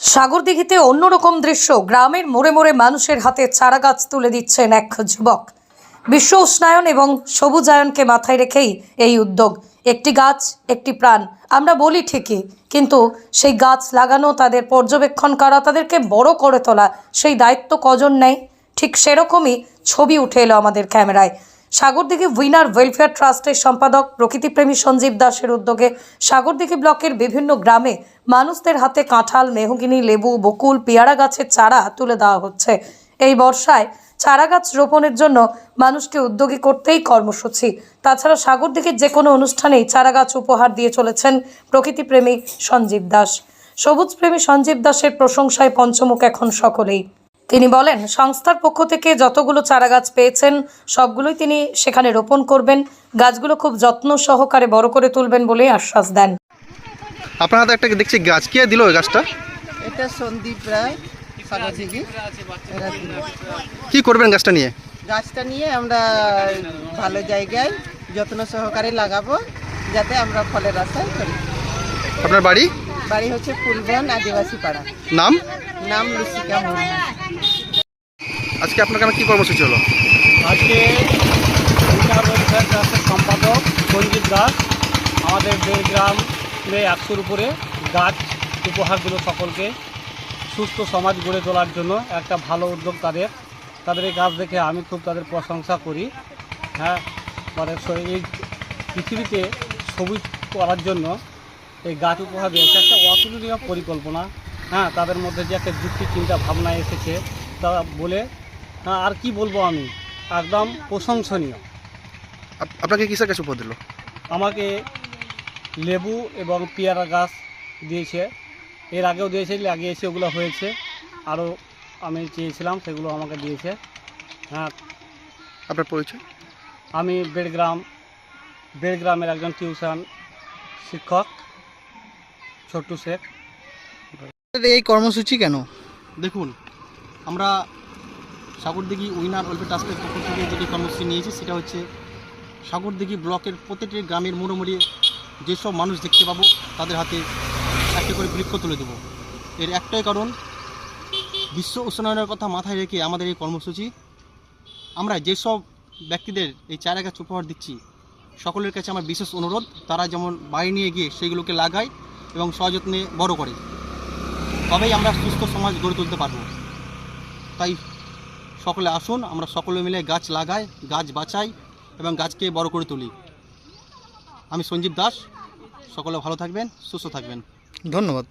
সাগরদিঘিতে অন্যরকম দৃশ্য। গ্রামের মোড়ে মোড়ে মানুষের হাতে চারা গাছ তুলে দিচ্ছেন এক যুবক। বিশ্ব উষ্ণায়ন এবং সবুজায়নকে মাথায় রেখেই এই উদ্যোগ। একটি গাছ, একটি প্রাণ, আমরা বলি ঠিকই, কিন্তু সেই গাছ লাগানো, তাদের পর্যবেক্ষণ করা, তাদেরকে বড় করে তোলা, সেই দায়িত্ব কজন নেয়? ঠিক সেরকমই ছবি উঠে এলো আমাদের ক্যামেরায়। সাগরদিঘি উইনার ওয়েলফেয়ার ট্রাস্টের সম্পাদক প্রকৃতিপ্রেমী সঞ্জীব দাসের উদ্যোগে সাগরদিঘি ব্লকের বিভিন্ন গ্রামে মানুষদের হাতে কাঁঠাল, মেহগিনি, লেবু, বকুল, পেয়ারা গাছের চারা তুলে দেওয়া হচ্ছে। এই বর্ষায় চারা গাছ রোপণের জন্য মানুষকে উদ্যোগী করতেই কর্মসূচি। তাছাড়া সাগরদিঘির যে কোনো অনুষ্ঠানেই চারা গাছ উপহার দিয়ে চলেছেন প্রকৃতিপ্রেমী সঞ্জীব দাস। সবুজপ্রেমী সঞ্জীব দাসের প্রশংসায় পঞ্চমুখ এখন সকলেই। তিনি বলেন সংস্থার পক্ষ থেকে যতগুলো চারা গাছ পেয়েছেন সবগুলোই তিনি সেখানে রোপণ করবেন। গাছগুলো খুব যত্ন সহকারে বড় করে তুলবেন বলে আশ্বাস দেন। আপনার হাতে একটা দেখছি গাছ কে দিল ওই গাছটা? এটা সন্দীপ রায় কি করবেন গাছটা নিয়ে? গাছটা নিয়ে আমরা ভালো জায়গায় যত্ন সহকারে লাগাবো যাতে আমরা ফলের আশায় করি। আপনার বাড়ি? বাড়ি হচ্ছে ফুলবন আদিবাসী পাড়া। নাম? নাম লুসিকা মুর্মু আজকে আপনার গ্রামে কি কর্মসূচি হলো? আজকে ট্রাস্টের সম্পাদক সঞ্জীব দাস আমাদের গ্রামে একশোর উপরে গাছ উপহার দিল সকলকে সুস্থ সমাজ গড়ে তোলার জন্য একটা ভালো উদ্যোগ তাদের। তাদের এই গাছ দেখে আমি খুব তাদের প্রশংসা করি। হ্যাঁ মানে এই পৃথিবীতে সবুজ করার জন্য এই গাছ উপহার দিয়েছে। একটা অতুলনীয় পরিকল্পনা। হ্যাঁ তাদের মধ্যে যে একটা যুক্তি চিন্তা ভাবনা এসেছে তা বলে হ্যাঁ, আর কি বলব আমি? একদম প্রশংসনীয়। আপনাকে কিসের কাছে উপহার দিল? আমাকে লেবু এবং পেয়ারা গাছ দিয়েছে। এর আগেও দিয়েছে লাগিয়েছে ওগুলো হয়েছে। আরও আমি চেয়েছিলাম সেগুলো আমাকে দিয়েছে। হ্যাঁ। আপনার পরিচয়? আমি বেড়গ্রাম বেড়গ্রামের একজন টিউশন শিক্ষক। ছোট্টু শেখ এই কর্মসূচি কেন? দেখুন আমরা সাগরদিঘি উইনার ওয়েলফেয়ার ট্রাস্টের পক্ষ থেকে যেটি কর্মসূচি নিয়েছি সেটা হচ্ছে সাগরদিঘি ব্লকের প্রত্যেকটি গ্রামের মোড়োমুড়ি যেসব মানুষ দেখতে পাবো তাদের হাতে একটা করে বৃক্ষ তুলে দেবো। এর একটাই কারণ বিশ্ব উষ্ণায়নের কথা মাথায় রেখে আমাদের এই কর্মসূচি। আমরা যেসব ব্যক্তিদের এই চারা গাছ উপহার দিচ্ছি সকলের কাছে আমার বিশেষ অনুরোধ তারা যেমন বাড়ি নিয়ে গিয়ে সেগুলোকে লাগায় এবং সযত্নে বড় করে। তবেই আমরা সুস্থ সমাজ গড়ে তুলতে পারব। তাই সকলে আসুন, আমরা সকলে মিলে গাছ লাগাই, গাছ বাঁচাই এবং গাছকে বড় করে তুলি। আমি সঞ্জীব দাস, সকলে ভালো থাকবেন, সুস্থ থাকবেন। ধন্যবাদ।